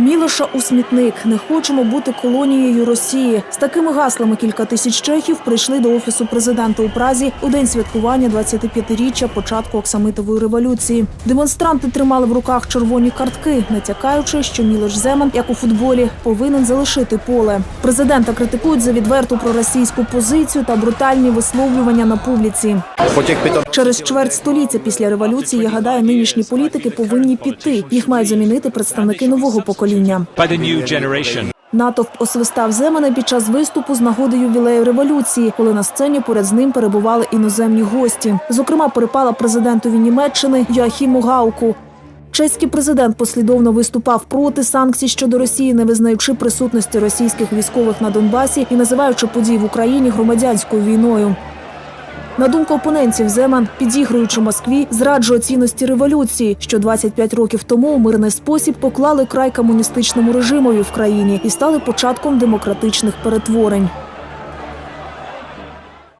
Мілоша у смітник. Не хочемо бути колонією Росії. З такими гаслами кілька тисяч чехів прийшли до офісу президента у Празі у день святкування 25-річчя початку Оксамитової революції. Демонстранти тримали в руках червоні картки, натякаючи, що Мілош Земан, як у футболі, повинен залишити поле. Президента критикують за відверту проросійську позицію та брутальні висловлювання на публіці. Po těch 25 Через чверть століття після революції, я гадаю, нинішні політики повинні піти. Їх мають замінити представники нового покоління. New. Натовп освистав Земана під час виступу з нагоди ювілею революції, коли на сцені поряд з ним перебували іноземні гості. Зокрема, перепала президентові Німеччини Йоахіму Гауку. Чеський президент послідовно виступав проти санкцій щодо Росії, не визнаючи присутності російських військових на Донбасі і називаючи події в Україні громадянською війною. На думку опонентів, Земан, підігруючи Москві, зраджує цінності революції, що 25 років тому у мирний спосіб поклали край комуністичному режимові в країні і стали початком демократичних перетворень.